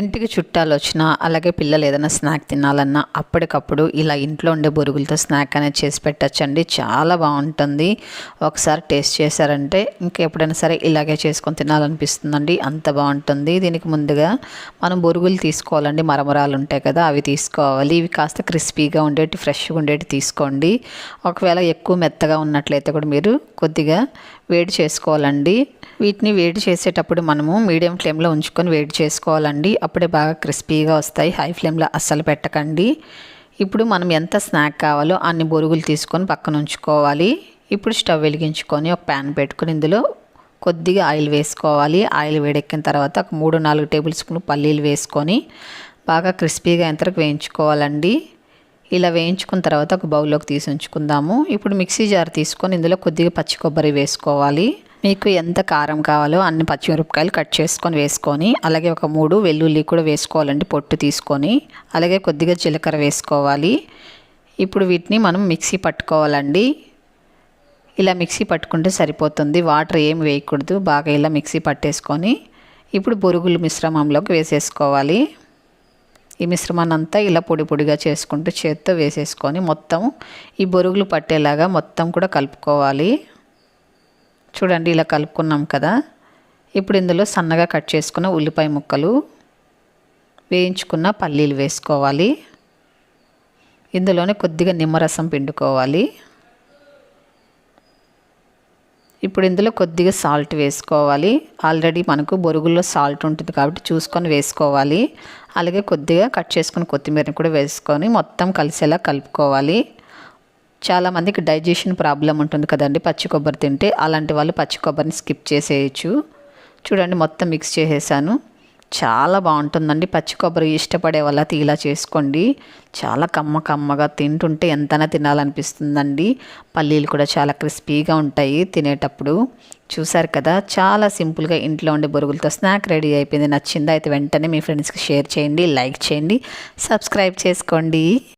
ఇంటికి చుట్టాలు వచ్చినా అలాగే పిల్లలు ఏదైనా స్నాక్ తినాలన్నా అప్పటికప్పుడు ఇలా ఇంట్లో ఉండే బొరుగులతో స్నాక్ అనేది చేసి పెట్టచ్చండి. చాలా బాగుంటుంది ఒకసారి టేస్ట్ చేశారంటే ఇంకెప్పుడైనా సరే ఇలాగే చేసుకొని తినాలనిపిస్తుందండి. అంత బాగుంటుంది దీనికి ముందుగా మనం బొరుగులు తీసుకోవాలండి. మరమరాలు ఉంటాయి కదా అవి తీసుకోవాలి. ఇవి కాస్త క్రిస్పీగా ఉండేటి ఫ్రెష్గా ఉండేటి తీసుకోండి. ఒకవేళ ఎక్కువ మెత్తగా ఉన్నట్లయితే కూడా మీరు కొద్దిగా వేడి చేసుకోవాలండి. వీటిని వేడి చేసేటప్పుడు మనము మీడియం ఫ్లేమ్లో ఉంచుకొని వేడి చేసుకోవాలండి. అప్పుడే బాగా క్రిస్పీగా వస్తాయి. హై ఫ్లేమ్లో అస్సలు పెట్టకండి. ఇప్పుడు మనం ఎంత స్నాక్ కావాలో అన్ని బొరుగులు తీసుకొని పక్కన ఉంచుకోవాలి. ఇప్పుడు స్టవ్ వెలిగించుకొని ఒక ప్యాన్ పెట్టుకొని ఇందులో కొద్దిగా ఆయిల్ వేసుకోవాలి. ఆయిల్ వేడెక్కిన తర్వాత ఒక మూడు నాలుగు టేబుల్ స్పూన్ పల్లీలు వేసుకొని బాగా క్రిస్పీగా ఎంతవరకు వేయించుకోవాలండి? ఇలా వేయించుకున్న తర్వాత ఒక బౌల్లోకి తీసి ఉంచుకుందాము. ఇప్పుడు మిక్సీ జార్ తీసుకొని ఇందులో కొద్దిగా పచ్చి కొబ్బరి వేసుకోవాలి. మీకు ఎంత కారం కావాలో అన్ని పచ్చిమిరపకాయలు కట్ చేసుకొని వేసుకొని అలాగే ఒక మూడు వెల్లుల్లి కూడా వేసుకోవాలండి పొట్టు తీసుకొని. అలాగే కొద్దిగా జీలకర్ర వేసుకోవాలి. ఇప్పుడు వీటిని మనం మిక్సీ పట్టుకోవాలండి. ఇలా మిక్సీ పట్టుకుంటే సరిపోతుంది. వాటర్ ఏం వేయకూడదు బాగా ఇలా మిక్సీ పట్టేసుకొని. ఇప్పుడు బొరుగులు మిశ్రమంలోకి వేసేసుకోవాలి. ఈ మిశ్రమాన్ని అంతా ఇలా పొడి పొడిగా చేసుకుంటూ చేత్తో వేసేసుకొని మొత్తం ఈ బొరుగులు పట్టేలాగా మొత్తం కూడా కలుపుకోవాలి. చూడండి ఇలా కలుపుకున్నాం కదా. ఇప్పుడు ఇందులో సన్నగా కట్ చేసుకున్న ఉల్లిపాయ ముక్కలు వేయించుకున్న పల్లీలు వేసుకోవాలి. ఇందులోనే కొద్దిగా నిమ్మరసం పిండుకోవాలి. ఇప్పుడు ఇందులో కొద్దిగా సాల్ట్ వేసుకోవాలి. ఆల్రెడీ మనకు బొరుగుల్లో సాల్ట్ ఉంటుంది కాబట్టి చూసుకొని వేసుకోవాలి. అలాగే కొద్దిగా కట్ చేసుకుని కొత్తిమీరని కూడా వేసుకొని మొత్తం కలిసేలా కలుపుకోవాలి. చాలామందికి డైజెషన్ ప్రాబ్లం ఉంటుంది కదండి. పచ్చి కొబ్బరి తింటే అలాంటి వాళ్ళు పచ్చి కొబ్బరిని స్కిప్ చేసేయచ్చు. చూడండి మొత్తం మిక్స్ చేసేసాను. చాలా బాగుంటుందండి. పచ్చి కొబ్బరి ఇష్టపడే వాళ్ళ ఇలా చేసుకోండి. చాలా కమ్మ కమ్మగా తింటుంటే ఎంతైనా తినాలనిపిస్తుందండి. పల్లీలు కూడా చాలా క్రిస్పీగా ఉంటాయి తినేటప్పుడు. చూసారు కదా చాలా సింపుల్గా ఇంట్లో ఉండే బొరుగులతో స్నాక్ రెడీ అయిపోయింది. నచ్చిందా అయితే వెంటనే మీ ఫ్రెండ్స్కి షేర్ చేయండి లైక్ చేయండి సబ్స్క్రైబ్ చేసుకోండి.